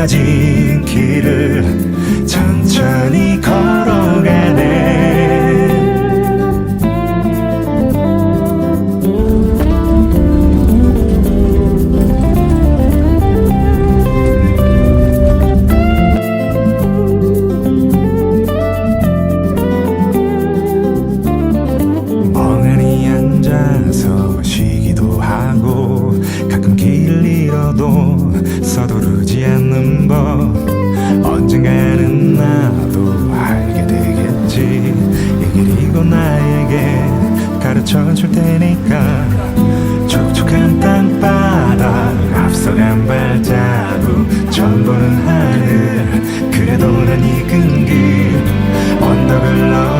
이어진 길을 천천히 걸어가네. 멍하니 앉아서 쉬기도 하고 가끔 길을 잃어도 서두르지 않는 줄 테니까 촉촉한 땅바닥 앞서간 발자국 처음 보는 하늘 그래도 난 익은 길 언덕을 넘어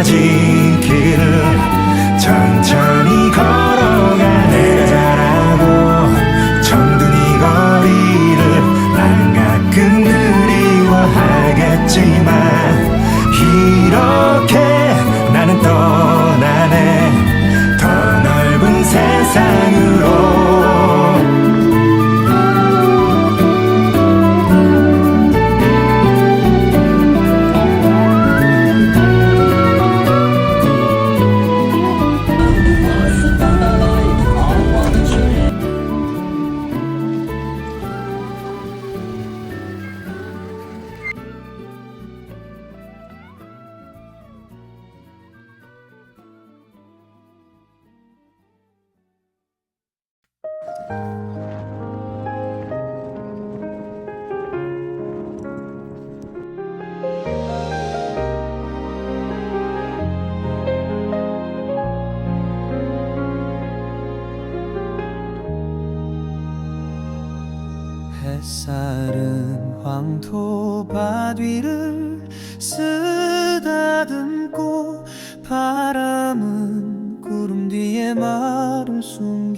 이어진 햇살은 황토밭 위를 쓰다듬고 바람은 구름 뒤에 말을 숨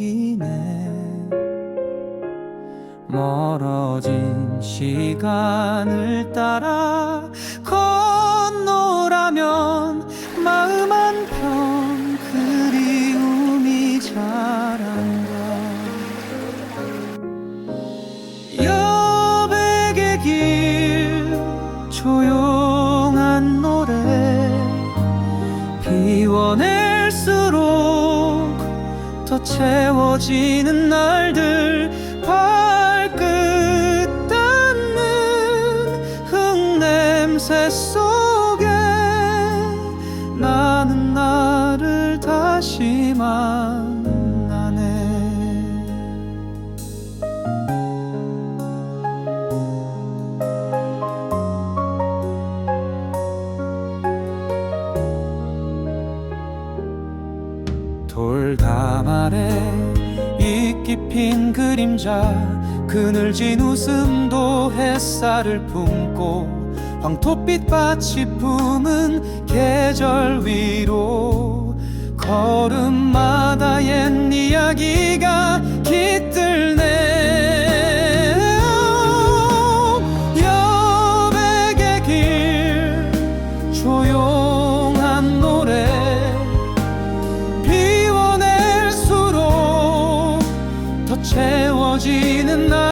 멀어진 시간을 따라 건너라면 마음 한편 그리움이 자란다. 여백의 길 조용한 노래 비워낼수록 더 채워지는 날들 흙냄새 속에 나는 나를 다시 만나네. 돌담 아래 익히 핀 그림자 그늘진 웃음도 햇살을 품고 황토빛 밭이 품은 계절 위로 걸음마다 옛 이야기가